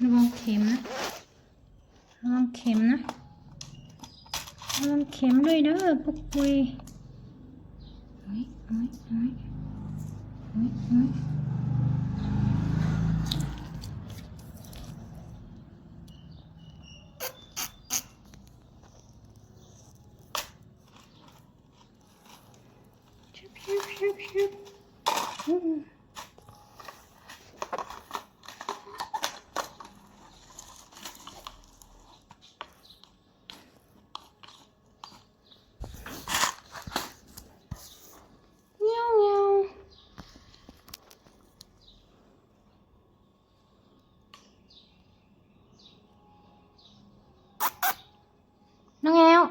เข็มนะระวังเข็มนะระวังเข็มด้วยเด้อปุกปุยเฮ้ยเฮ้ยเฮ้ยเฮ้ยเฮ้ยชุบชุบชุบชุบอืม เงี้ยวเงี้ยวน้องแอว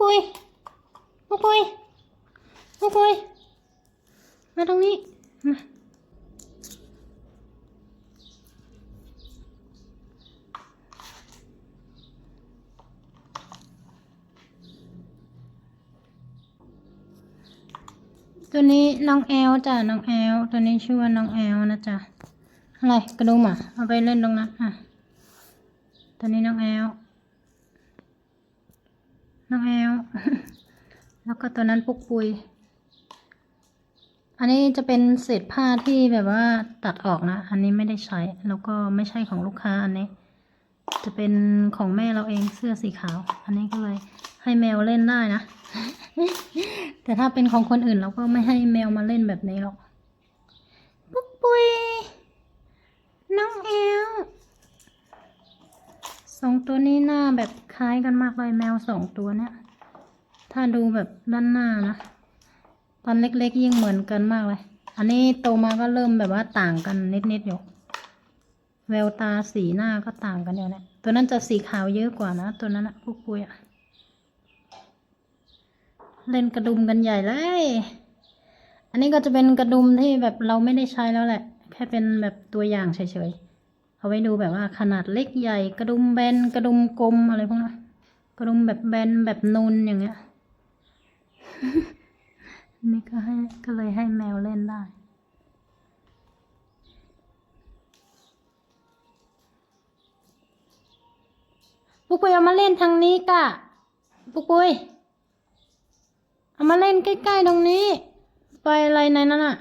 ปุยปุกปุยปุกปุยมาตรงนี้มาตัวนี้น้องแอลจ้ะน้องแอลตัวนี้ชื่อว่าน้องแอลนะจ๊ะอะไรกระดุมอะเอาไปเล่นตรงนั้นอะตัวนี้น้องแอล น้องแอลแล้วก็ตัวนั้นปุกปุย อันนี้จะเป็นเศษผ้าที่แบบว่าตัดออกนะ อันนี้ไม่ได้ใช้ แล้วก็ไม่ใช่ของลูกค้าอันนี้ จะเป็นของแม่เราเองเสื้อสีขาว อันนี้ก็เลยให้แมวเล่นได้นะ แต่ถ้าเป็นของคนอื่นเราก็ไม่ให้แมวมาเล่นแบบนี้หรอกปุ๊กปุย น้องแอลส องตัวนี้หน้าแบบคล้ายกันมากเลยแมวสองตัวเนี่ย ถ้าดูแบบด้านหน้านะ ตอนเล็กๆยิ่งเหมือนกันมากเลย อันนี้โตมาก็เริ่มแบบว่าต่างกันนิดๆอยู่ แววตาสีหน้าก็ต่างกันอยู่เนี่ย ตัวนั้นจะสีขาวเยอะกว่านะ ตัวนั้นอะพวกปุยอะเล่นกระดุมกันใหญ่เลย อันนี้ก็จะเป็นกระดุมที่แบบเราไม่ได้ใช้แล้วแหละ แค่เป็นแบบตัวอย่างเฉยๆ เอาไว้ดูแบบว่าขนาดเล็กใหญ่กระดุมแบนกระดุมกลมอะไรพวกนั้นกระดุมแบบแบนแบบนูนอย่างเงี้ยนี่ก็ให้ก็เลยให้แมวเล่นได้ ปุกปุยเอามาเล่นทางนี้กะ ปุกปุยเอามาเล่นใกล้ๆตรงนี้ ไปอะไรในนั้นอะ